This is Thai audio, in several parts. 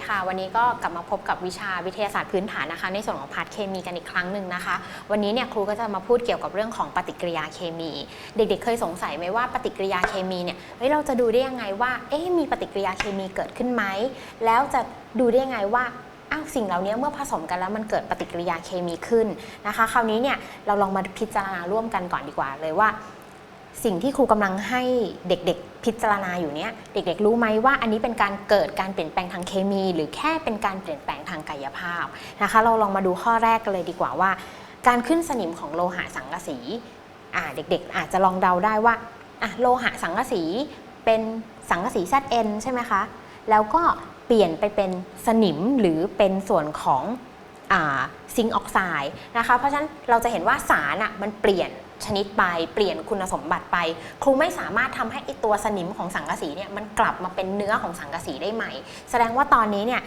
วัสดีค่ะ วันนี้ก็กลับมาพบกับวิชาวิทยาศาสตร์พื้นฐานนะคะ ในส่วนของพาร์ทเคมีกันอีกครั้งหนึ่งนะคะ วันนี้เนี่ยครูก็จะมาพูดเกี่ยวกับเรื่องของปฏิกิริยาเคมี เด็กๆ เคยสงสัยไหมว่าปฏิกิริยาเคมีเนี่ยเฮ้ยเราจะดูได้ยังไงว่าเอ๊ะมีปฏิกิริยาเคมีเกิดขึ้นไหมแล้วจะดูได้ยังไงว่าอ้าวสิ่งเหล่านี้เมื่อผสมกันแล้วมันเกิดปฏิกิริยาเคมีขึ้นนะคะ คราวนี้เนี่ยเราลองมาพิจารณาร่วมกันก่อนดีกว่าเลยว่า สิ่งที่ครูกำลังให้เด็กๆ พิจารณาอยู่เนี้ยเด็กๆ รู้ไหมว่าอันนี้เป็นการเกิดการเปลี่ยนแปลงทางเคมี หรือแค่เป็นการเปลี่ยนแปลงทางกายภาพนะคะ เราลองมาดูข้อแรกกันเลยดีกว่าว่า การขึ้นสนิมของโลหะสังกะสีเด็กๆ อาจจะลองเดาได้ว่าโลหะสังกะสีเป็นสังกะสี ZN ใช่ไหมคะ แล้วก็เปลี่ยนไปเป็นสนิมหรือเป็นส่วนของซิงค์ออกไซด์นะคะ เพราะฉะนั้นเราจะเห็นว่าสารอะมันเปลี่ยน ชนิดไปเปลี่ยนคุณสมบัติไป ครูไม่สามารถทำให้ไอตัวสนิมของสังกะสีเนี่ยมันกลับมาเป็นเนื้อของสังกะสีได้ใหม่ แสดงว่าตอนนี้เนี่ย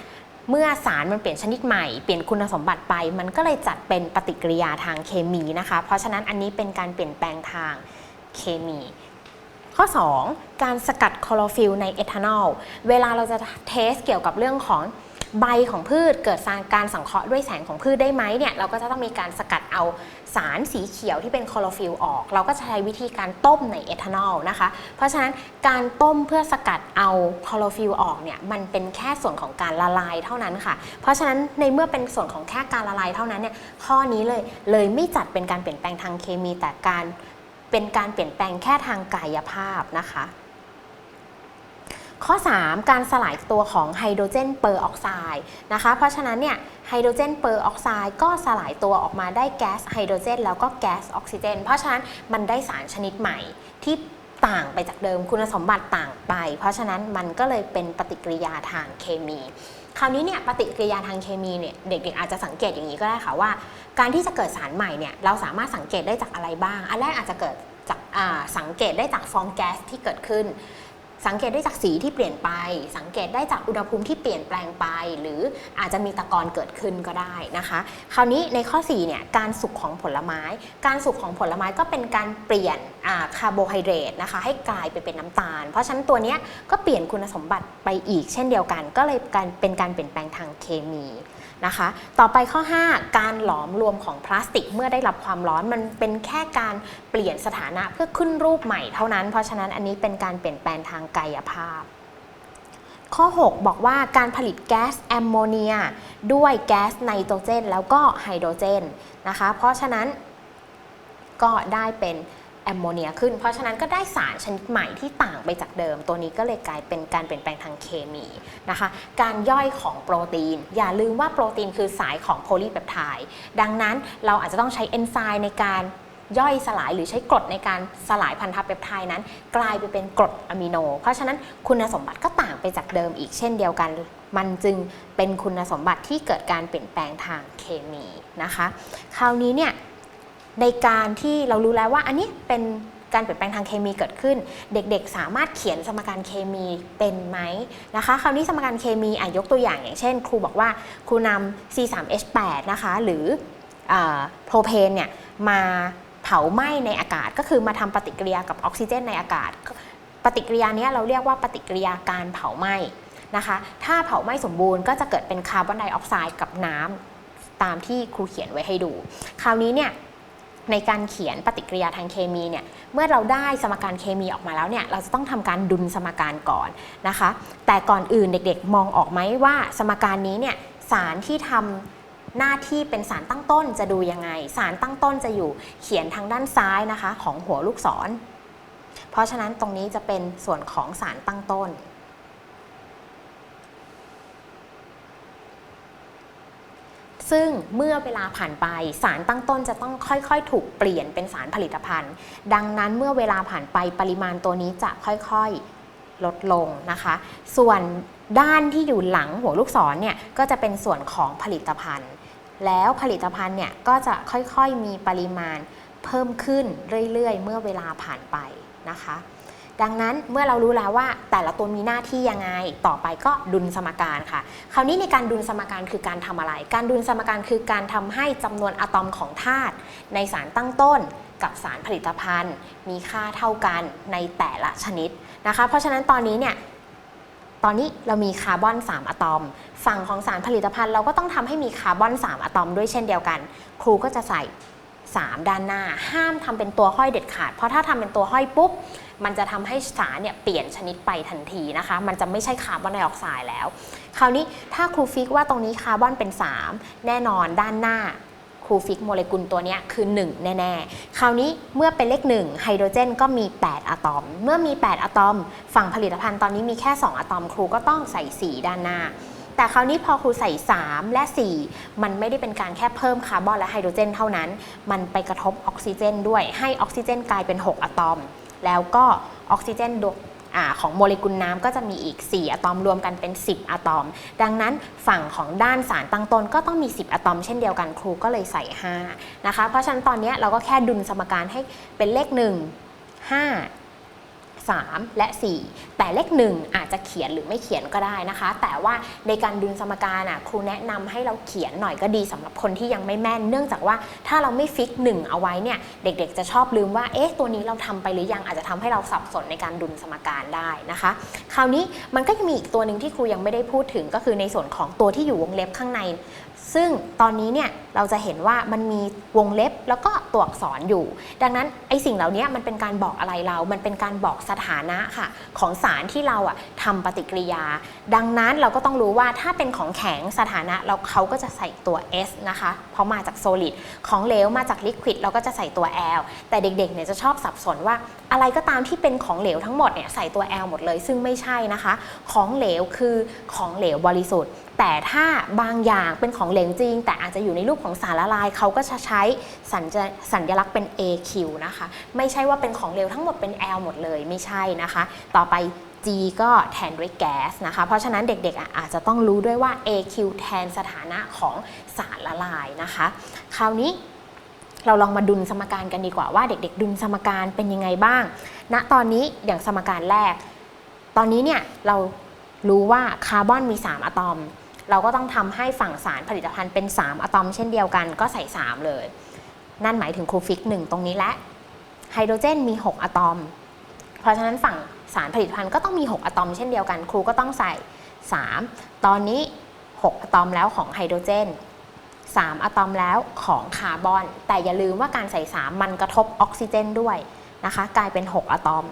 เมื่อสารมันเปลี่ยนชนิดใหม่เปลี่ยนคุณสมบัติไป มันก็เลยจัดเป็นปฏิกิริยาทางเคมีนะคะ เพราะฉะนั้นอันนี้เป็นการเปลี่ยนแปลงทางเคมี ข้อ 2 การสกัดคลอโรฟิลในเอทานอลเวลาเราจะเทสเกี่ยวกับเรื่องของ ใบของพืชเกิดการสังเคราะห์ด้วยแสงของพืชได้ไหมเนี่ยเราก็จะต้องมีการสกัดเอาสารสีเขียวที่เป็นคลอโรฟิลออก เราก็จะใช้วิธีการต้มในเอทานอลนะคะ เพราะฉะนั้นการต้มเพื่อสกัดเอาคลอโรฟิลออกเนี่ยมันเป็นแค่ส่วนของการละลายเท่านั้นค่ะ เพราะฉะนั้นในเมื่อเป็นส่วนของแค่การละลายเท่านั้นเนี่ยข้อนี้เลยเลยไม่จัดเป็นการเปลี่ยนแปลงทางเคมีแต่การเป็นการเปลี่ยนแปลงแค่ทางกายภาพนะคะ ข้อ 3 การสลายตัวของไฮโดรเจนเปอร์ออกไซด์นะคะ เพราะฉะนั้นเนี่ยไฮโดรเจนเปอร์ออกไซด์ก็สลายตัวออกมาได้แก๊สไฮโดรเจนแล้วก็แก๊สออกซิเจน เพราะฉะนั้นมันได้สารชนิดใหม่ที่ต่างไปจากเดิมคุณสมบัติต่างไป เพราะฉะนั้นมันก็เลยเป็นปฏิกิริยาทางเคมี คราวนี้เนี่ยปฏิกิริยาทางเคมีเนี่ยเด็กๆอาจจะสังเกตอย่างนี้ก็ได้ค่ะว่า การที่จะเกิดสารใหม่เนี่ยเราสามารถสังเกตได้จากอะไรบ้าง อันแรกอาจจะเกิดจากสังเกตได้จากฟองแก๊สที่เกิดขึ้น สังเกตได้จากสีที่เปลี่ยนไป สังเกตได้จากอุณหภูมิที่เปลี่ยนแปลงไป หรืออาจจะมีตะกอนเกิดขึ้นก็ได้นะคะ คราวนี้ในข้อ4เนี่ยการสุกของผลไม้ การสุกของผลไม้ก็เป็นการเปลี่ยนคาร์โบไฮเดรตนะคะให้กลายไปเป็นน้ำตาล เพราะฉะนั้นตัวนี้ก็เปลี่ยนคุณสมบัติไปอีกเช่นเดียวกัน ก็เลยการเป็นการเปลี่ยนแปลงทางเคมี นะคะ ต่อไปข้อ 5 การหลอมรวมของพลาสติกเมื่อได้รับความร้อนมันเป็นแค่การเปลี่ยนสถานะเพื่อขึ้นรูปใหม่เท่านั้น เพราะฉะนั้นอันนี้เป็นการเปลี่ยนแปลงทางกายภาพ ข้อ 6 บอกว่าการผลิตแก๊สแอมโมเนีย ด้วยแก๊สไนโตรเจน แล้วก็ไฮโดรเจนนะคะ เพราะฉะนั้นก็ได้เป็น แอมโมเนียขึ้น เพราะฉะนั้นก็ได้สารชนิดใหม่ที่ต่างไปจากเดิม ตัวนี้ก็เลยกลายเป็นการเปลี่ยนแปลงทางเคมีนะคะ การย่อยของโปรตีน อย่าลืมว่าโปรตีนคือสายของโพลีเปปไทด์ดังนั้นเราอาจจะต้องใช้เอนไซม์ในการย่อยสลายหรือใช้กรดในการสลายพันธะเปปไทด์นั้น กลายไปเป็นกรดอะมิโน เพราะฉะนั้นคุณสมบัติก็ต่างไปจากเดิมอีกเช่นเดียวกัน มันจึงเป็นคุณสมบัติที่เกิดการเปลี่ยนแปลงทางเคมีนะคะ คราวนี้เนี่ย ในการที่เรารู้แล้วว่าอันนี้เป็นการเปลี่ยนแปลงทางเคมีเกิดขึ้น เด็กๆ สามารถเขียนสมการเคมีเป็นไหมนะคะคราวนี้สมการเคมีอะยกตัวอย่างอย่างเช่น ครูบอกว่าครูนำ C3H8 นะคะหรือโพรเพนเนี่ยมาเผาไหม้ในอากาศ ก็คือมาทำปฏิกิริยากับออกซิเจนในอากาศ ปฏิกิริยานี้เราเรียกว่าปฏิกิริยาการเผาไหม้นะคะถ้าเผาไหม้สมบูรณ์ก็จะเกิดเป็นคาร์บอนไดออกไซด์กับน้ำตามที่ครูเขียนไว้ให้ดู คราวนี้เนี่ย ในการเขียนปฏิกิริยาทางเคมีเนี่ยเมื่อเราได้สมการเคมีออกมาแล้วเนี่ยเราจะต้องทำการดุลสมการก่อนนะคะ แต่ก่อนอื่นเด็กๆ มองออกไหมว่าสมการนี้เนี่ยสารที่ทำหน้าที่เป็นสารตั้งต้นจะดูยังไง สารตั้งต้นจะอยู่เขียนทางด้านซ้ายนะคะของหัวลูกศร เพราะฉะนั้นตรงนี้จะเป็นส่วนของสารตั้งต้น ซึ่งเมื่อเวลาผ่านไปสารตั้งต้นจะต้องค่อยๆ ถูกเปลี่ยนเป็นสารผลิตภัณฑ์ ดังนั้นเมื่อเวลาผ่านไปปริมาณตัวนี้จะค่อยๆลดลงนะคะ ส่วนด้านที่อยู่หลังหัวลูกศรเนี่ยก็จะเป็นส่วนของผลิตภัณฑ์ แล้วผลิตภัณฑ์เนี่ยก็จะค่อยๆมีปริมาณเพิ่มขึ้นเรื่อยๆ เมื่อเวลาผ่านไปนะคะ ดังนั้นเมื่อเรารู้แล้วว่าแต่ละตัวมีหน้าที่ยังไง ต่อไปก็ดุลสมการค่ะ คราวนี้ในการดุลสมการคือการทำอะไร การดุลสมการคือการทำให้จำนวนอะตอมของธาตุในสารตั้งต้นกับสารผลิตภัณฑ์ มีค่าเท่ากันในแต่ละชนิดนะคะ เพราะฉะนั้นตอนนี้เนี่ยตอนนี้เรามีคาร์บอน 3 อะตอม ฝั่งของสารผลิตภัณฑ์เราก็ต้องทำให้มีคาร์บอน 3 อะตอมด้วยเช่นเดียวกัน ครูก็จะใส่ 3 ด้านหน้า ห้ามทำเป็นตัวห้อยเด็ดขาด เพราะถ้าทำเป็นตัวห้อยปุ๊บมันจะทำให้สารเนี่ยเปลี่ยนชนิดไปทันทีนะคะ มันจะไม่ใช่คาร์บอนไดออกไซด์แล้ว คราวนี้ถ้าครูฟิกว่าตรงนี้คาร์บอนเป็น 3 แน่นอนด้านหน้าครูฟิกโมเลกุลตัวนี้คือ 1 แน่ ๆ คราวนี้เมื่อเป็นเลข1ไฮโดรเจนก็มี 8 อะตอม เมื่อมี 8 อะตอม ฝั่งผลิตภัณฑ์ตอนนี้มีแค่ 2 อะตอม ครูก็ต้องใส่ 4 ด้านหน้า แต่คราวนี้พอครูใส่ 3 และ 4 มันไม่ได้เป็นการแค่เพิ่มคาร์บอนและไฮโดรเจนเท่านั้น มันไปกระทบออกซิเจนด้วยให้ออกซิเจนกลายเป็น 6 อะตอม แล้วก็ออกซิเจนดวงของโมเลกุลน้ำก็จะมีอีก 4 อะตอมรวมกันเป็น 10 อะตอม ดังนั้นฝั่งของด้านสารตั้งต้นก็ต้องมี 10 อะตอมเช่นเดียวกันครูก็เลยใส่ 5 นะคะ เพราะฉะนั้นตอนนี้เราก็แค่ดุลสมการให้เป็นเลข 1 5 3 และ 4 แต่เลข 1 อาจจะเขียนหรือไม่เขียนก็ได้นะคะ แต่ว่าในการดุลสมการอะครูแนะนำให้เราเขียนหน่อยก็ดีสำหรับคนที่ยังไม่แม่น เนื่องจากว่าถ้าเราไม่ฟิก 1 เอาไว้เนี่ยเด็กๆ จะชอบลืมว่าเอ๊ะตัวนี้เราทำไปหรือยังอาจจะทำให้เราสับสนในการดุลสมการได้นะคะ คราวนี้มันก็จะมีอีกตัวหนึ่งที่ครูยังไม่ได้พูดถึงก็คือในส่วนของตัวที่อยู่วงเล็บข้างใน ซึ่งตอนนี้เนี่ยเราจะเห็นว่ามันมีวงเล็บแล้วก็ ตัวอักษรอยู่ ดังนั้นไอสิ่งเหล่านี้มันเป็นการบอกอะไรเรา มันเป็นการบอกสถานะค่ะ ของสารที่เราอะทำปฏิกิริยา ดังนั้นเราก็ต้องรู้ว่าถ้าเป็นของแข็งสถานะเราเขาก็จะใส่ตัว S นะคะ เพราะมาจากโซลิดของเหลวมาจากลิควิดเราก็จะใส่ตัว L แต่เด็กๆเนี่ยจะชอบสับสนว่า อะไรก็ตามที่เป็นของเหลวทั้งหมดเนี่ยใส่ตัว L หมดเลย ซึ่งไม่ใช่นะคะ ของเหลวคือของเหลวบริสุทธิ์แต่ถ้าบางอย่างเป็นของเหลวจริง แต่อาจจะอยู่ในรูปของสารละลายเขาก็จะใช้สัญสญลักษณ์เป็น AQ นะคะ ไม่ใช่ว่าเป็นของเหลวทั้งหมดเป็น L หมดเลยไม่ใช่นะคะ ต่อไป G ก็แทนด้วยแก๊สนะคะ เพราะฉะนั้นเด็กๆอะอาจจะต้องรู้ด้วยว่า AQ แทนสถานะของสารละลายนะคะ คราวนี้เราลองมาดุลสมการกันดีกว่าว่าเด็ก ๆ ดุลสมการเป็นยังไงบ้าง ณ ตอนนี้อย่างสมการแรก ตอนนี้เนี่ยเรารู้ว่าคาร์บอนมี 3 อะตอม เราก็ต้องทำให้ฝั่งสารผลิตภัณฑ์เป็น 3 อะตอมเช่นเดียวกันก็ใส่ 3 เลย นั่นหมายถึงครูฟิก 1 ตรงนี้และไฮโดรเจนมี 6 อะตอม เพราะฉะนั้นฝั่งสารผลิตภัณฑ์ก็ต้องมี 6 อะตอมเช่นเดียวกัน ครูก็ต้องใส่ 3 ตอนนี้ 6 อะตอมแล้วของไฮโดรเจน 3 อะตอมแล้วของคาร์บอน แต่อย่าลืมว่าการใส่ 3 มันกระทบออกซิเจนด้วยนะคะ กลายเป็น 6 อะตอม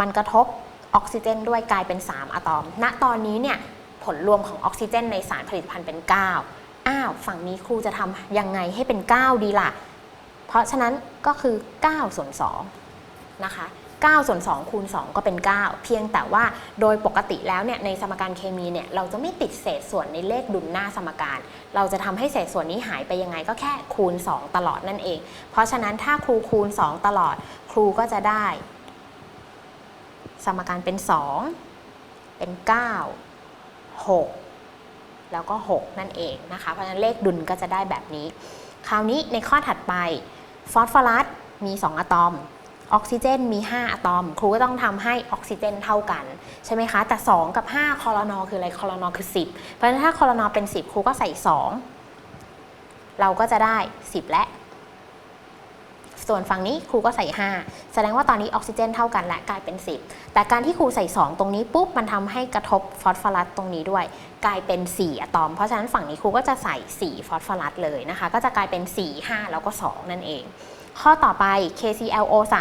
มันกระทบออกซิเจนด้วยกลายเป็น 3 อะตอม ณ ตอนนี้เนี่ย ผลรวมของออกซิเจน ในสารผลิตภัณฑ์เป็น 9 อ้าว ฝั่งนี้ครูจะทำยังไงให้เป็น 9 ดีล่ะ เพราะฉะนั้นก็คือ9ส่วน2นะคะ9ส่วน2คูณ2ก็เป็น 9 เพียงแต่ว่าโดยปกติแล้วเนี่ยในสมการเคมีเนี่ยเราจะไม่ติดเศษส่วนในเลขดุลหน้าสมการ เราจะทำให้เศษส่วนนี้หายไปยังไงก็แค่คูณ 2 ตลอดนั่นเอง เพราะฉะนั้นถ้าครูคูณ 2 ตลอด ครูก็จะได้ สมการเป็น 2 เป็น 9 6 แล้วก็ 6 นั่นเองนะคะ เพราะฉะนั้นเลขดุลก็จะได้แบบนี้ คราวนี้ในข้อถัดไปฟอสฟอรัสมี 2 อะตอม ออกซิเจนมี 5 อะตอม ครูก็ต้องทำให้ออกซิเจนเท่ากัน ใช่ไหมคะ แต่ 2 กับ 5 คอรนอคืออะไร คอรนอคือ 10 เพราะฉะนั้นถ้าคอรนอเป็น 10 ครูก็ใส่ 2 เราก็จะได้ 10 และ ส่วนฝั่งนี้ครูก็ใส่ 5 แสดงว่าตอนนี้ออกซิเจนเท่ากันและกลายเป็น 10 แต่การที่ครูใส่ 2 ตรงนี้ปุ๊บมันทำให้กระทบฟอสฟอรัสตรงนี้ด้วย กลายเป็น 4 อะตอม เพราะฉะนั้นฝั่งนี้ครูก็จะใส่ 4 ฟอสฟอรัสเลยนะคะ ก็จะกลายเป็น 4 5 แล้วก็ 2 นั่นเอง ข้อต่อไป KClO3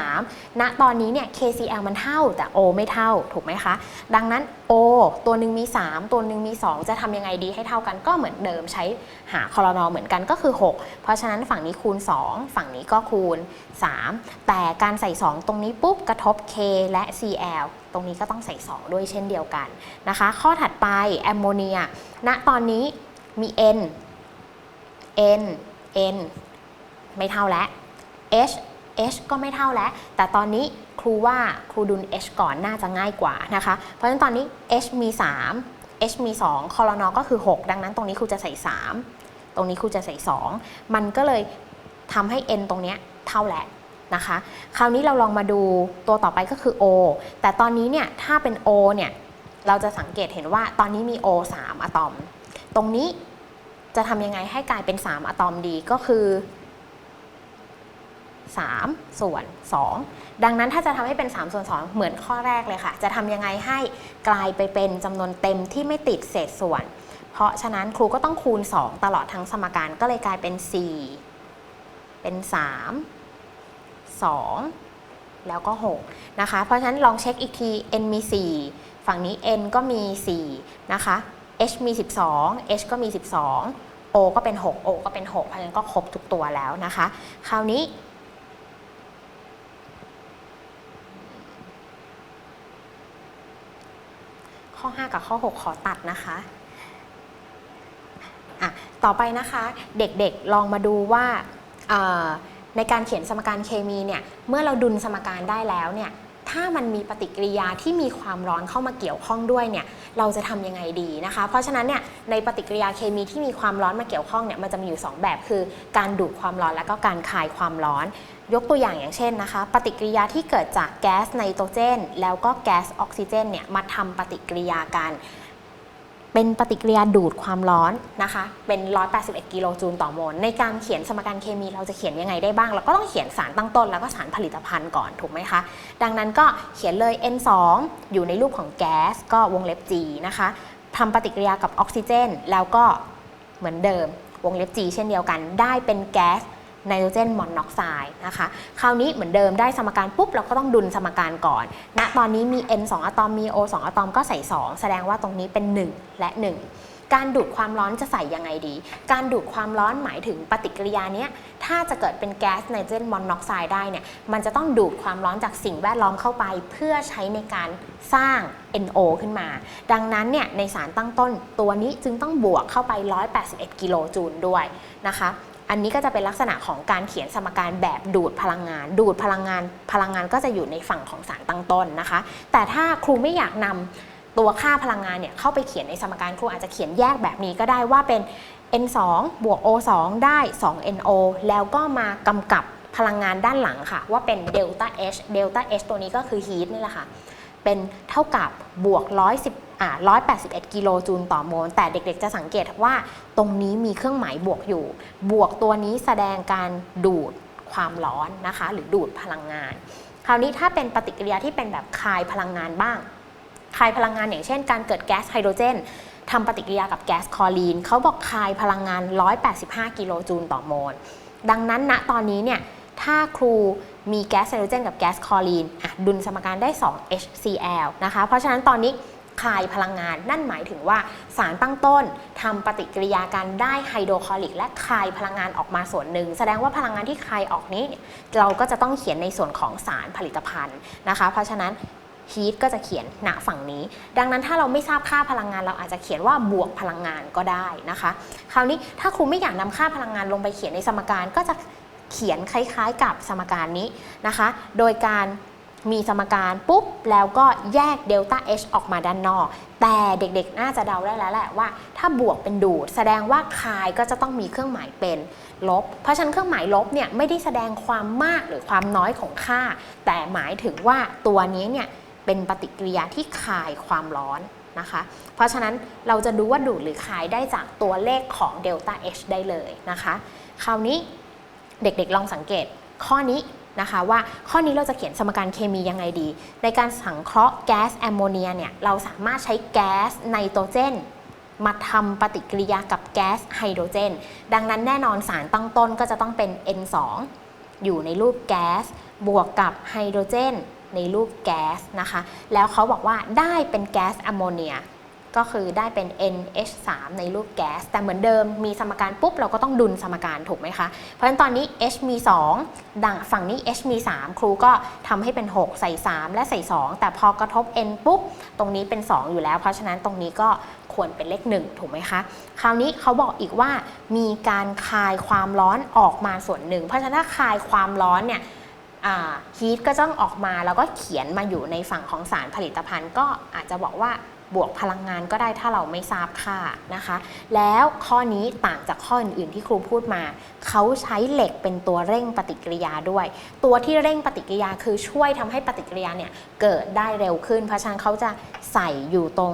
ณตอนนี้เนี่ย KCl มันเท่าแต่ O ไม่เท่าถูกไหมคะ ดังนั้น O ตัวหนึ่งมี 3 ตัวหนึ่งมี 2 จะทำยังไงดีให้เท่ากันก็เหมือนเดิมใช้หาคอรนอเหมือนกันก็คือ 6 เพราะฉะนั้นฝั่งนี้คูณ 2 ฝั่งนี้ก็คูณ 3 แต่การใส่ 2 ตรงนี้ปุ๊บกระทบ K และ Cl ตรงนี้ก็ต้องใส่ 2 ด้วยเช่นเดียวกันนะคะ ข้อถัดไปแอมโมเนีย ณ ตอนนี้มี N N N ไม่เท่าแล้ว H H ก็ไม่เท่าแล้ว แต่ตอนนี้ครูว่าครูดุล H ก่อนน่าจะง่ายกว่านะคะ เพราะฉะนั้นตอนนี้ H มี 3 H มี 2คอรนอก็คือ 6 ดังนั้นตรงนี้ครูจะใส่ 3 ตรงนี้ครูจะใส่ 2 มันก็เลยทำให้ N ตรงเนี้ยเท่าแล้วนะคะ คราวนี้เราลองมาดูตัวต่อไปก็คือ O แต่ตอนนี้เนี่ยถ้าเป็น O เนี่ยเราจะสังเกตเห็นว่าตอนนี้มี O 3อะตอม ตรงนี้จะทำยังไงให้กลายเป็น 3อะตอมดีก็คือ 3 ส่วน 2 ดังนั้นถ้าจะทำให้เป็น 3 ส่วน 2 เหมือนข้อแรกเลยค่ะ จะทำยังไงให้กลายไปเป็นจำนวนเต็มที่ไม่ติดเศษส่วน เพราะฉะนั้นครูก็ต้องคูณ 2 ตลอดทั้งสมการก็เลยกลายเป็น 4 เป็น 3 2 แล้วก็ 6 นะคะ เพราะฉะนั้นลองเช็คอีกที n มี 4 ฝั่งนี้ n ก็มี 4 นะคะ h มี 12 h ก็มี 12 o ก็เป็น 6 o ก็เป็น 6 เพราะฉะนั้นก็ครบทุกตัวแล้วนะคะ คราวนี้ ข้อ 5 กับข้อ 6 ขอตัดนะคะอะต่อไปนะคะเด็กๆลองมาดูว่าในการเขียนสมการเคมีเนี่ยเมื่อเราดุลสมการได้แล้วเนี่ยถ้ามันมีปฏิกิริยาที่มีความร้อนเข้ามาเกี่ยวข้องด้วยเนี่ยเราจะทำยังไงดีนะคะ เพราะฉะนั้นเนี่ยในปฏิกิริยาเคมีที่มีความร้อนมาเกี่ยวข้องเนี่ยมันจะมีอยู่ 2 แบบคือ การดูดความร้อนและก็การคายความร้อน ยกตัวอย่างอย่างเช่นนะคะ ปฏิกิริยาที่เกิดจากแก๊สไนโตรเจน แล้วก็แก๊สออกซิเจนเนี่ยมาทำปฏิกิริยากัน เป็นปฏิกิริยาดูดความร้อนนะคะ เป็น 181 กิโลจูลต่อโมล ในการเขียนสมการเคมีเราจะเขียนยังไงได้บ้าง เราก็ต้องเขียนสารตั้งต้น แล้วก็สารผลิตภัณฑ์ก่อนถูกไหมคะ ดังนั้นก็เขียนเลย N2 อยู่ในรูปของแก๊สก็วงเล็บ G นะคะทำปฏิกิริยากับออกซิเจน แล้วก็เหมือนเดิมวงเล็บ G เช่นเดียวกัน ได้เป็นแก๊ส ไนโตรเจนมอนอกไซด์นะคะ คราวนี้เหมือนเดิมได้สมการปุ๊บ เราก็ต้องดุลสมการก่อน ณ ตอนนี้มี N 2อะตอม มี O 2อะตอมก็ใส่ 2 แสดงว่าตรงนี้เป็น 1 และ 1การดูดความร้อนจะใส่ยังไงดี การดูดความร้อนหมายถึงปฏิกิริยาเนี้ย ถ้าจะเกิดเป็นแก๊สไนโตรเจนมอนอกไซด์ได้เนี่ย มันจะต้องดูดความร้อนจากสิ่งแวดล้อมเข้าไป เพื่อใช้ในการสร้าง NO ขึ้นมา ดังนั้นเนี่ยในสารตั้งต้นตัวนี้จึงต้องบวกเข้าไป 181 กิโลจูลด้วยนะคะ อันนี้ก็จะเป็นลักษณะของการเขียนสมการแบบดูดพลังงาน ดูดพลังงาน พลังงานก็จะอยู่ในฝั่งของสารตั้งต้นนะคะ แต่ถ้าครูไม่อยากนำตัวค่าพลังงานเนี่ยเข้าไปเขียนในสมการครูอาจจะเขียนแยกแบบนี้ก็ได้ว่าเป็น n2 บวก o2 ได้ 2no แล้วก็มากำกับพลังงานด้านหลังค่ะ ว่าเป็น delta h delta h ตัวนี้ก็คือ heat นี่แหละค่ะ เป็นเท่ากับบวก 110 181 กิโลจูลต่อโมล แต่เด็กๆ จะสังเกตว่าตรงนี้มีเครื่องหมายบวกอยู่ บวกตัวนี้แสดงการดูดความร้อนนะคะ หรือดูดพลังงาน คราวนี้ถ้าเป็นปฏิกิริยาที่เป็นแบบคายพลังงานบ้าง คายพลังงานอย่างเช่น การเกิดแก๊สไฮโดรเจนทำปฏิกิริยากับแก๊สคลอรีน เขาบอกคายพลังงาน 185 กิโลจูลต่อโมล ดังนั้นณตอนนี้เนี่ยถ้าครูมีแก๊สไฮโดรเจนกับแก๊สคลอรีนดุลสมการได้ 2 HCl นะคะ เพราะฉะนั้นตอนนี้ คายพลังงาน นั่นหมายถึงว่าสารตั้งต้นทำปฏิกิริยากันได้ไฮโดรคลอริก และคายพลังงานออกมาส่วนหนึ่ง แสดงว่าพลังงานที่คายออกนี้ เราก็จะต้องเขียนในส่วนของสารผลิตภัณฑ์นะคะ เพราะฉะนั้นฮีทก็จะเขียนณฝั่งนี้ ดังนั้นถ้าเราไม่ทราบค่าพลังงาน เราอาจจะเขียนว่าบวกพลังงานก็ได้นะคะ คราวนี้ถ้าครูไม่อยากนำค่าพลังงานลงไปเขียนในสมการก็จะเขียนคล้ายๆ กับสมการนี้นะคะ โดยการ มีสมการปุ๊บ แล้วก็แยกเดลต้า H ออกมาด้านนอก แต่เด็กๆ น่าจะเดาได้แล้วแหละว่า ถ้าบวกเป็นดูด แสดงว่าคายก็จะต้องมีเครื่องหมายเป็นลบ เพราะฉะนั้นเครื่องหมายลบเนี่ยไม่ได้แสดงความมากหรือความน้อยของค่า แต่หมายถึงว่าตัวนี้เนี่ยเป็นปฏิกิริยาที่คายความร้อนนะคะ เพราะฉะนั้นเราจะดูว่าดูดหรือคายได้จากตัวเลขของเดลต้า H ได้เลยนะคะ คราวนี้เด็กๆลองสังเกตข้อนี้ นะคะว่าข้อนี้เราจะเขียนสมการเคมียังไงดี ในการสังเคราะห์แก๊สแอมโมเนียเนี่ยเราสามารถใช้แก๊สไนโตรเจนมาทำปฏิกิริยากับแก๊สไฮโดรเจน ดังนั้นแน่นอนสารตั้งต้นก็จะต้องเป็น N2 อยู่ในรูปแก๊สบวกกับไฮโดรเจนในรูปแก๊สนะคะ แล้วเขาบอกว่าได้เป็นแก๊สแอมโมเนีย ก็คือได้เป็น NH3 ในรูปแก๊ส แต่เหมือนเดิมมีสมการปุ๊บเราก็ต้องดุลสมการถูกไหมคะ เพราะฉะนั้นตอนนี้ H มี 2 ดังฝั่งนี้ H มี 3 ครูก็ทำให้เป็น 6 ใส่ 3 และใส่ 2 แต่พอกระทบ N ปุ๊บ ตรงนี้เป็น 2 อยู่แล้ว เพราะฉะนั้นตรงนี้ก็ควรเป็นเลข 1 ถูกไหมคะ คราวนี้เขาบอกอีกว่ามีการคายความร้อนออกมาส่วนหนึ่ง เพราะฉะนั้นถ้าคายความร้อนเนี่ยฮีทก็ต้องออกมาแล้วก็เขียนมาอยู่ในฝั่งของสารผลิตภัณฑ์ ก็อาจจะบอกว่า บวกพลังงานก็ได้ถ้าเราไม่ทราบค่านะคะ แล้วข้อนี้ต่างจากข้ออื่นๆที่ครูพูดมา เขาใช้เหล็กเป็นตัวเร่งปฏิกิริยาด้วย ตัวที่เร่งปฏิกิริยาคือช่วยทำให้ปฏิกิริยาเนี่ยเกิดได้เร็วขึ้น เพราะฉะนั้นเขาจะใส่อยู่ตรง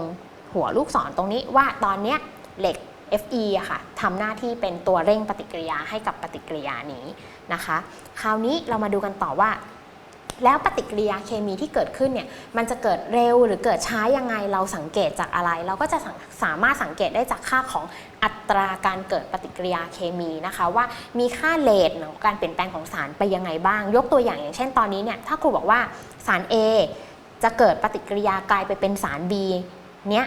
หัวลูกศรตรงนี้ว่าตอนเนี้ยเหล็ก Fe อะค่ะทำหน้าที่เป็นตัวเร่งปฏิกิริยาให้กับปฏิกิริยานี้นะคะ คราวนี้เรามาดูกันต่อว่า แล้วปฏิกิริยาเคมีที่เกิดขึ้นเนี่ยมันจะเกิดเร็วหรือเกิดช้ายังไงเราสังเกตจากอะไร เราก็จะสามารถสังเกตได้จากค่าของอัตราการเกิดปฏิกิริยาเคมีนะคะ ว่ามีค่าเลทของการเปลี่ยนแปลงของสารไปยังไงบ้าง ยกตัวอย่างอย่างเช่นตอนนี้เนี่ยถ้าครูบอกว่าสาร A จะเกิดปฏิกิริยากลายไปเป็นสาร B เนี้ย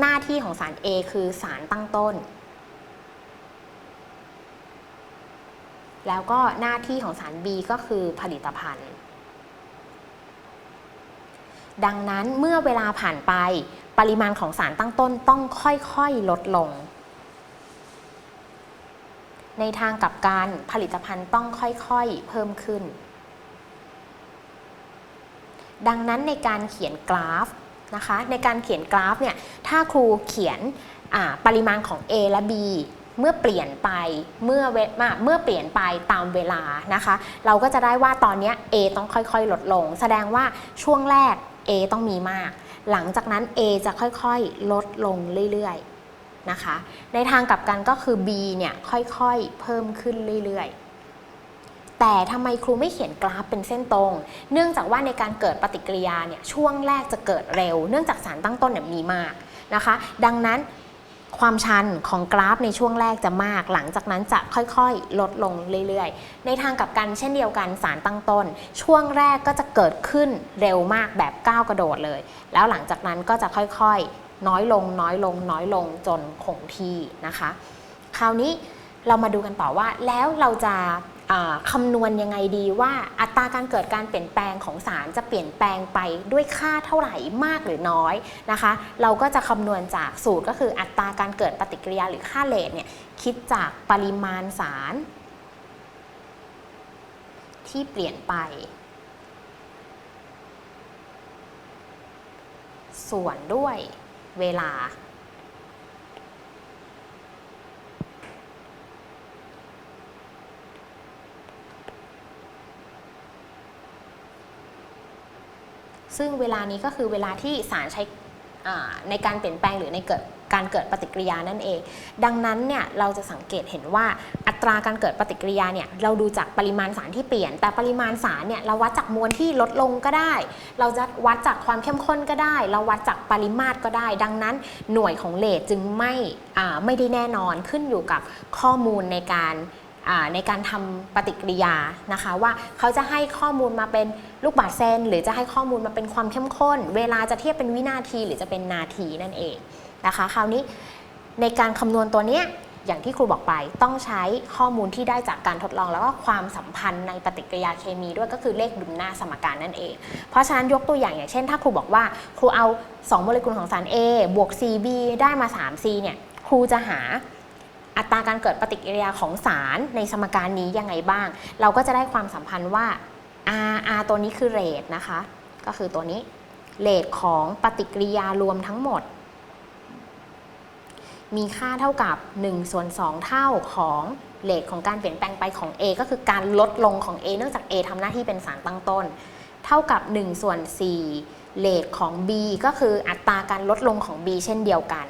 หน้าที่ของสาร A คือสารตั้งต้น แล้วก็หน้าที่ของสาร B ก็คือผลิตภัณฑ์ ดังนั้นเมื่อเวลาผ่านไปปริมาณของสารตั้งต้นต้องค่อยๆลดลง ในทางกับการผลิตภัณฑ์ต้องค่อยๆเพิ่มขึ้น ดังนั้นในการเขียนกราฟนะคะในการเขียนกราฟเนี่ยถ้าครูเขียนปริมาณของ A และ B เมื่อเปลี่ยนไปเมื่อเวเมื่อเปลี่ยนไปตามเวลานะคะ เราก็จะได้ว่าตอนนี้ A ต้องค่อยๆ ลดลง แสดงว่าช่วงแรก A ต้องมีมาก หลังจากนั้น A จะค่อยๆ ลดลงเรื่อยๆนะคะ ในทางกลับกันก็คือ B เนี่ยค่อยๆ เพิ่มขึ้นเรื่อยๆแต่ทำไมครูไม่เขียนกราฟเป็นเส้นตรง เนื่องจากว่าในการเกิดปฏิกิริยาเนี่ยช่วงแรกจะเกิดเร็ว เนื่องจากสารตั้งต้นเนี่ยมีมากนะคะ ดังนั้น ความชันของกราฟในช่วงแรกจะมาก หลังจากนั้นจะค่อยๆ ลดลงเรื่อยๆ ในทางกับกันเช่นเดียวกันสารตั้งต้น ช่วงแรกก็จะเกิดขึ้นเร็วมากแบบก้าวกระโดดเลย แล้วหลังจากนั้นก็จะค่อยๆ น้อยลง น้อยลง น้อยลงจนคงที่นะคะ คราวนี้เรามาดูกันต่อว่าแล้วเราจะ คำนวณยังไงดีว่าอัตราการเกิดการเปลี่ยนแปลงของสารจะเปลี่ยนแปลงไปด้วยค่าเท่าไหร่มากหรือน้อยนะคะ เราก็จะคำนวณจากสูตรก็คืออัตราการเกิดปฏิกิริยาหรือค่าเลทเนี่ยคิดจากปริมาณสาร ที่เปลี่ยนไป ส่วนด้วยเวลา ซึ่งเวลานี้ก็คือเวลาที่สารใช้ในการเปลี่ยนแปลงหรือในเกิดการเกิดปฏิกิริยานั่นเอง ดังนั้นเนี่ยเราจะสังเกตเห็นว่าอัตราการเกิดปฏิกิริยาเนี่ยเราดูจากปริมาณสารที่เปลี่ยน แต่ปริมาณสารเนี่ยเราวัดจากมวลที่ลดลงก็ได้ เราจะวัดจากความเข้มข้นก็ได้ เราวัดจากปริมาตรก็ได้ ดังนั้นหน่วยของเลทจึงไม่ไม่ได้แน่นอนขึ้นอยู่กับข้อมูลในการ ในการทำปฏิกิริยานะคะว่าเขาจะให้ข้อมูลมาเป็นลูกบาศก์เซนหรือจะให้ข้อมูลมาเป็นความเข้มข้น เวลาจะเทียบเป็นวินาทีหรือจะเป็นนาทีนั่นเองนะคะคราวนี้ในการคำนวณตัวเนี้ยอย่างที่ครูบอกไปต้องใช้ข้อมูลที่ได้จากการทดลอง แล้วก็ความสัมพันธ์ในปฏิกิริยาเคมีด้วยก็คือเลขดุมหน้าสมการนั่นเอง เพราะฉะนั้นยกตัวอย่างอย่างเช่น ถ้าครูบอกว่าครูเอา 2 โมเลกุลของสาร A บวก CB ได้มา 3C เนี่ยครูจะหา อัตราการเกิดปฏิกิริยาของสารในสมการนี้ยังไงบ้าง เราก็จะได้ความสัมพันธ์ว่า R R ตัวนี้คือเรทนะคะ ก็คือตัวนี้เรทของปฏิกิริยารวมทั้งหมด มีค่าเท่ากับ1ส่วน2เท่าของเรทของการเปลี่ยนแปลงไปของ A ก็คือการลดลงของ A เนื่องจาก A ทำหน้าที่เป็นสารตั้งต้น เท่ากับ1ส่วน4เลทของ B ก็คืออัตราการลดลงของ B เช่นเดียวกัน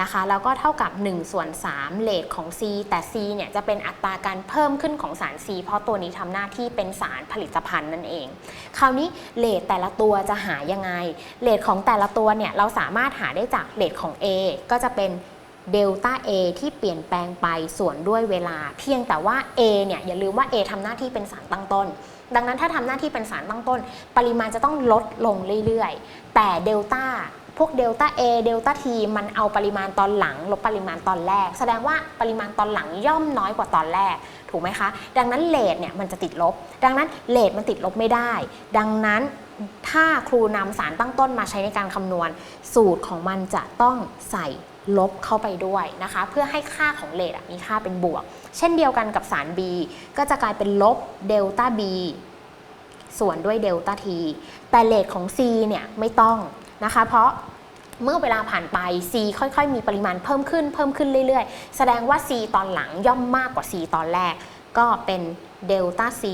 นะคะแล้วก็เท่ากับ 1 ส่วน 3 เลทของ C แต่ C เนี่ยจะเป็นอัตราการเพิ่มขึ้นของสาร C เพราะตัวนี้ทำหน้าที่เป็นสารผลิตภัณฑ์นั่นเอง คราวนี้เลทแต่ละตัวจะหายังไง เลทของแต่ละตัวเนี่ยเราสามารถหาได้จากเลทของ A ก็จะเป็นเดลต้า A ที่เปลี่ยนแปลงไปส่วนด้วยเวลา เพียงแต่ว่า A เนี่ยอย่าลืมว่า A ทำหน้าที่เป็นสารตั้งต้น ดังนั้นถ้าทำหน้าที่เป็นสารตั้งต้น ปริมาณจะต้องลดลงเรื่อยๆ แต่เดลต้า พวกเดลต้า A เดลต้า T มันเอาปริมาณตอนหลัง ลบปริมาณตอนแรก แสดงว่าปริมาณตอนหลังย่อมน้อยกว่าตอนแรก ถูกไหมคะ ดังนั้นเลทเนี่ยมันจะติดลบ ดังนั้นเลทมันติดลบไม่ได้ ดังนั้นถ้าครูนำสารตั้งต้นมาใช้ในการคำนวณ สูตรของมันจะต้องใส่ลบเข้าไปด้วยนะคะ เพื่อให้ค่าของเลทมีค่าเป็นบวก เช่นเดียวกันกับสาร B ก็จะกลายเป็นลบเดลต้า B ส่วนด้วยเดลต้า T แต่เลทของ C เนี่ยไม่ต้องนะคะ เพราะ เมื่อเวลาผ่านไป C ค่อยๆ มีปริมาณเพิ่มขึ้นเพิ่มขึ้นเรื่อยๆ แสดงว่า C ตอนหลังย่อมมากกว่า C ตอนแรก ก็เป็นเดลต้า C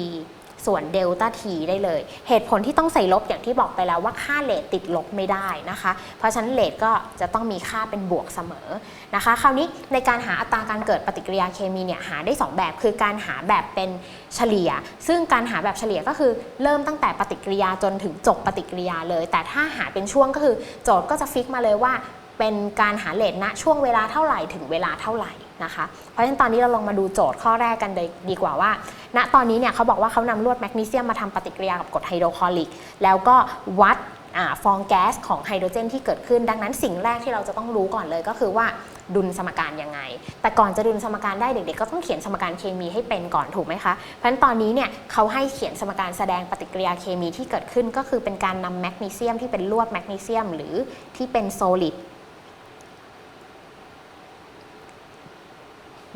ส่วนเดลต้าทีได้เลย เหตุผลที่ต้องใส่ลบอย่างที่บอกไปแล้วว่าค่าเลทติดลบไม่ได้นะคะ เพราะฉะนั้นเลทก็จะต้องมีค่าเป็นบวกเสมอนะคะ คราวนี้ในการหาอัตราการเกิดปฏิกิริยาเคมีเนี่ยหาได้ 2 แบบ คือการหาแบบเป็นเฉลี่ย ซึ่งการหาแบบเฉลี่ยก็คือเริ่มตั้งแต่ปฏิกิริยาจนถึงจบปฏิกิริยาเลย แต่ถ้าหาเป็นช่วงก็คือโจทย์ก็จะฟิกมาเลยว่าเป็นการหาเลทณช่วงเวลาเท่าไหร่ถึงเวลาเท่าไหร่นะคะ เพราะฉะนั้นตอนนี้เราลองมาดูโจทย์ข้อแรกกันเลยดีกว่าว่า ณตอนนี้เนี่ยเขาบอกว่าเขานำลวดแมกนีเซียมมาทำปฏิกิริยากับกรดไฮโดรคลอริก แล้วก็วัดอฟองแก๊สของไฮโดรเจนที่เกิดขึ้น ดังนั้นสิ่งแรกที่เราจะต้องรู้ก่อนเลยก็คือว่าดุลสมการยังไง แต่ก่อนจะดุลสมการได้เด็ก ๆ ก็ต้องเขียนสมการเคมีให้เป็นก่อนถูกไหมคะ เพราะฉะนั้นตอนนี้เนี่ยเขาให้เขียนสมการแสดงปฏิกิริยาเคมีที่เกิดขึ้น ก็คือเป็นการนำแมกนีเซียมที่เป็นลวดแมกนีเซียม หรือที่เป็นโซลิด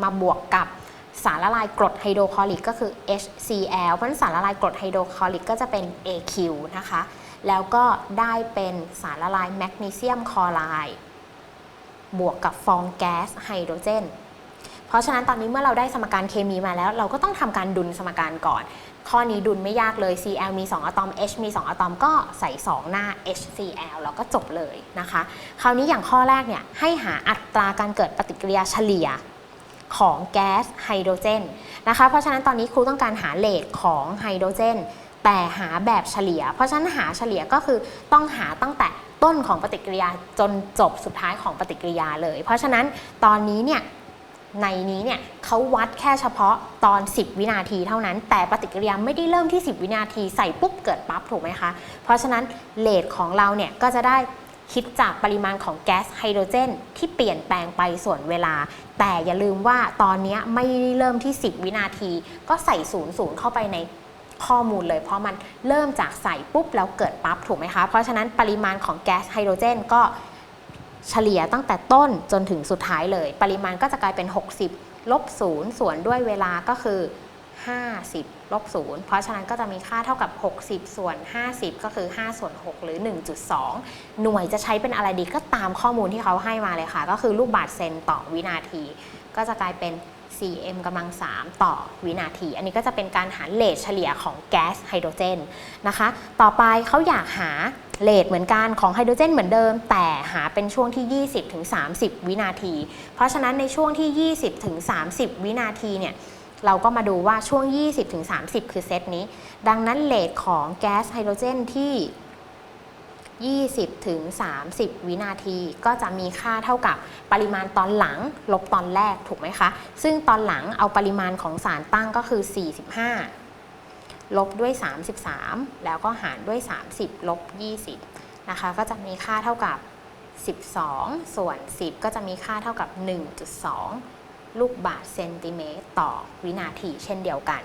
มาบวกกับ สารละลายกรดไฮโดรคลอริกก็คือ HCl เพราะฉะนั้นสารละลายกรดไฮโดรคลอริกก็จะเป็น AQ นะคะ แล้วก็ได้เป็นสารละลายแมกนีเซียมคลอไรด์บวกกับฟองแก๊สไฮโดรเจน เพราะฉะนั้นตอนนี้เมื่อเราได้สมการเคมีมาแล้ว เราก็ต้องทำการดุลสมการก่อน ข้อนี้ดุลไม่ยากเลย Cl มี 2 อะตอม H มี 2 อะตอมก็ใส่ 2 หน้า HCl แล้วก็จบเลยนะคะ คราวนี้อย่างข้อแรกเนี่ยให้หาอัตราการเกิดปฏิกิริยาเฉลี่ย ของแก๊สไฮโดรเจนนะคะ เพราะฉะนั้นตอนนี้ครูต้องการหาเลทของไฮโดรเจนแต่หาแบบเฉลี่ย เพราะฉะนั้นหาเฉลี่ยก็คือต้องหาตั้งแต่ต้นของปฏิกิริยาจนจบสุดท้ายของปฏิกิริยาเลย เพราะฉะนั้นตอนนี้เนี่ยในนี้เนี่ยเขาวัดแค่เฉพาะตอน 10 วินาทีเท่านั้น แต่ปฏิกิริยาไม่ได้เริ่มที่ 10 วินาทีใส่ปุ๊บเกิดปั๊บถูกไหมคะ เพราะฉะนั้นเลทของเราเนี่ยก็จะได้ คิดจากปริมาณของแก๊สไฮโดรเจน ที่เปลี่ยนแปลงไปส่วนเวลา แต่อย่าลืมว่าตอนนี้ไม่เริ่มที่ 10 วินาที ก็ใส่ศูนย์ศูนย์เข้าไปในข้อมูลเลยเพราะมันเริ่มจากใส่ปุ๊บแล้วเกิดปั๊บถูกไหมคะ เพราะฉะนั้นปริมาณของแก๊สไฮโดรเจนก็เฉลี่ยตั้งแต่ต้นจนถึงสุดท้ายเลย ปริมาณก็จะกลายเป็น 60 ลบ 0 ส่วนด้วยเวลาก็คือ 50ลบ0เพราะฉะนั้นก็จะมีค่าเท่ากับ 60 ส่วน 50 ก็คือ 5 ส่วน 6 หรือ 1.2 หน่วยจะใช้เป็นอะไรดีก็ตามข้อมูลที่เขาให้มาเลยค่ะ ก็คือลูกบาศก์เซนต่อวินาที ก็จะกลายเป็น cm กำลัง 3 ต่อวินาที อันนี้ก็จะเป็นการหาเลทเฉลี่ยของแก๊สไฮโดรเจนนะคะ ต่อไปเขาอยากหาเลทเหมือนกันของไฮโดรเจนเหมือนเดิม แต่หาเป็นช่วงที่ 20-30 วินาที เพราะฉะนั้นในช่วงที่ 20-30 วินาทีเนี่ย เราก็มาดูว่าช่วง 20-30 คือเซตนี้ ดังนั้นเลทของแก๊สไฮโดรเจนที่ 20-30 วินาทีก็จะมีค่าเท่ากับปริมาณตอนหลังลบตอนแรกถูกไหมคะ ซึ่งตอนหลังเอาปริมาณของสารตั้งก็คือ 45 ลบด้วย 33 แล้วก็หารด้วย 30 ลบ 20 นะคะ ก็จะมีค่าเท่ากับ 12 ส่วน 10 ก็จะมีค่าเท่ากับ 1.2 ลูกบาศก์เซนติเมตรต่อวินาทีเช่นเดียวกัน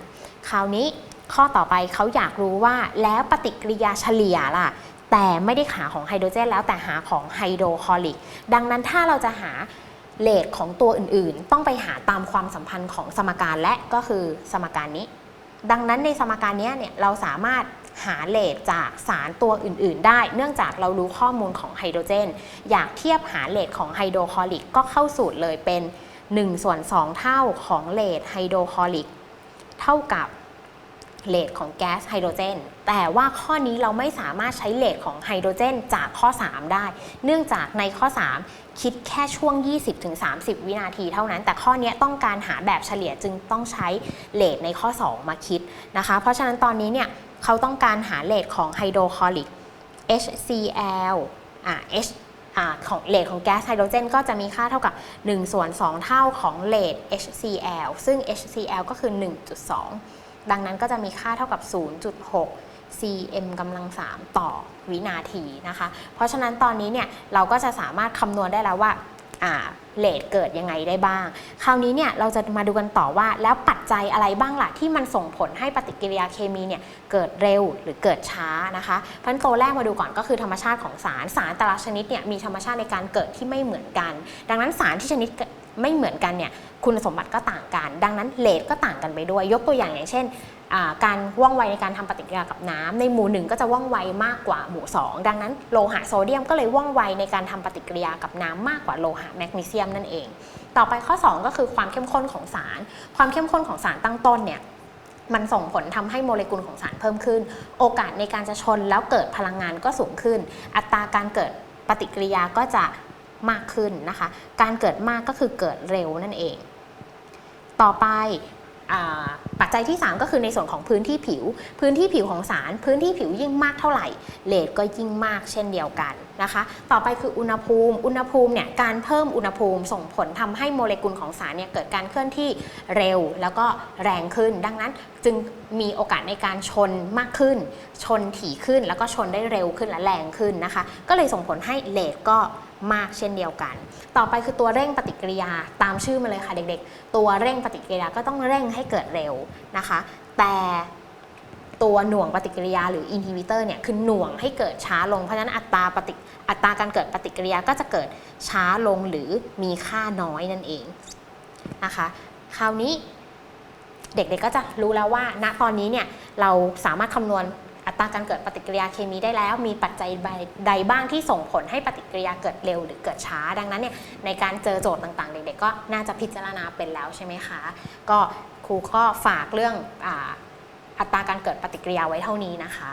คราวนี้ข้อต่อไปเขาอยากรู้ว่าแล้วปฏิกิริยาเฉลี่ยล่ะ แต่ไม่ได้หาของไฮโดรเจนแล้วแต่หาของไฮโดรคลอริก ดังนั้นถ้าเราจะหาเลทของตัวอื่นๆ ต้องไปหาตามความสัมพันธ์ของสมการและก็คือสมการนี้ ดังนั้นในสมการนี้เนี่ยเราสามารถหาเลทจากสารตัวอื่น ๆ ได้ เนื่องจากเรารู้ข้อมูลของไฮโดรเจน อยากเทียบหาเลทของไฮโดรคลอริกก็เข้าสูตรเลยเป็น 1ส่วน2 เท่าของเลทไฮโดรคลอริก เท่ากับเลทของแก๊สไฮโดรเจน แต่ว่าข้อนี้เราไม่สามารถใช้เลทของไฮโดรเจนจากข้อ 3 ได้ เนื่องจากในข้อ 3 คิดแค่ช่วง 20-30 วินาทีเท่านั้น แต่ข้อนี้ต้องการหาแบบเฉลี่ยจึงต้องใช้เลทในข้อ 2 มาคิดนะคะ เพราะฉะนั้นตอนนี้เนี่ยเขาต้องการหาเลทของไฮโดรคลอริก HCl อ่า H อาของเลทของแก๊สไฮโดรเจนก็จะมีค่าเท่ากับ 1 ส่วน 2 เท่าของเลท HCl ซึ่ง HCl ก็คือ 1.2 ดังนั้นก็จะมีค่าเท่ากับ 0.6 cm กำลัง 3 ต่อวินาทีนะคะ เพราะฉะนั้นตอนนี้เนี่ยเราก็จะสามารถคำนวณได้แล้วว่า เลทเกิดยังไงได้บ้าง คราวนี้เนี่ยเราจะมาดูกันต่อว่าแล้วปัจจัยอะไรบ้างล่ะที่มันส่งผลให้ปฏิกิริยาเคมีเนี่ยเกิดเร็วหรือเกิดช้านะคะเพราะฉะนั้นตัวแรกมาดูก่อนก็คือธรรมชาติของสารสารแต่ละชนิดเนี่ยมีธรรมชาติในการเกิดที่ไม่เหมือนกัน ดังนั้นสารที่ชนิด ไม่เหมือนกันเนี่ยคุณสมบัติก็ต่างกัน ดังนั้นเลทก็ต่างกันไปด้วย ยกตัวอย่างอย่างเช่น การว่องไวในการทำปฏิกิริยากับน้ำในหมู่หนึ่งก็จะว่องไวมากกว่าหมู่ 2 ดังนั้นโลหะโซเดียมก็เลยว่องไวในการทำปฏิกิริยากับน้ำมากกว่าโลหะแมกนีเซียมนั่นเอง ต่อไปข้อ 2 ก็คือความเข้มข้นของสาร ความเข้มข้นของสารตั้งต้นเนี่ยมันส่งผลทำให้โมเลกุลของสารเพิ่มขึ้น โอกาสในการจะชนแล้วเกิดพลังงานก็สูงขึ้น อัตราการเกิดปฏิกิริยาก็จะ มากขึ้นนะคะ การเกิดมากก็คือเกิดเร็วนั่นเอง ต่อไปปัจจัยที่ 3 ก็คือในส่วนของพื้นที่ผิว พื้นที่ผิวของสาร พื้นที่ผิวยิ่งมากเท่าไหร่เลทก็ยิ่งมากเช่นเดียวกันนะคะ ต่อไปคืออุณหภูมิ อุณหภูมิเนี่ยการเพิ่มอุณหภูมิส่งผลทำให้โมเลกุลของสารเนี่ยเกิดการเคลื่อนที่เร็วแล้วก็แรงขึ้น ดังนั้นจึงมีโอกาสในการชนมากขึ้น ชนถี่ขึ้นแล้วก็ชนได้เร็วขึ้นและแรงขึ้นนะคะ ก็เลยส่งผลให้เลทก็มากเช่นเดียวกัน ต่อไปคือตัวเร่งปฏิกิริยาตามชื่อมาเลยค่ะเด็กๆ ตัวเร่งปฏิกิริยาก็ต้องเร่งให้เกิดเร็วนะคะ แต่ตัวหน่วงปฏิกิริยาหรืออินฮิบิเตอร์เนี่ยคือหน่วงให้เกิดช้าลง เพราะฉะนั้นอัตราปฏิอัตราการเกิดปฏิกิริยาก็จะเกิดช้าลงหรือมีค่าน้อยนั่นเองนะคะ คราวนี้เด็กๆก็จะรู้แล้วว่าณตอนนี้เนี่ยเราสามารถคำนวณ อัตราการเกิดปฏิกิริยาเคมีได้แล้ว มีปัจจัยใดบ้างที่ส่งผลให้ปฏิกิริยาเกิดเร็วหรือเกิดช้า ดังนั้นเนี่ยในการเจอโจทย์ต่างๆ เด็กๆก็น่าจะพิจารณาเป็นแล้วใช่ไหมคะ ก็ครูก็ฝากเรื่องออัตราการเกิดปฏิกิริยาไว้เท่านี้นะคะ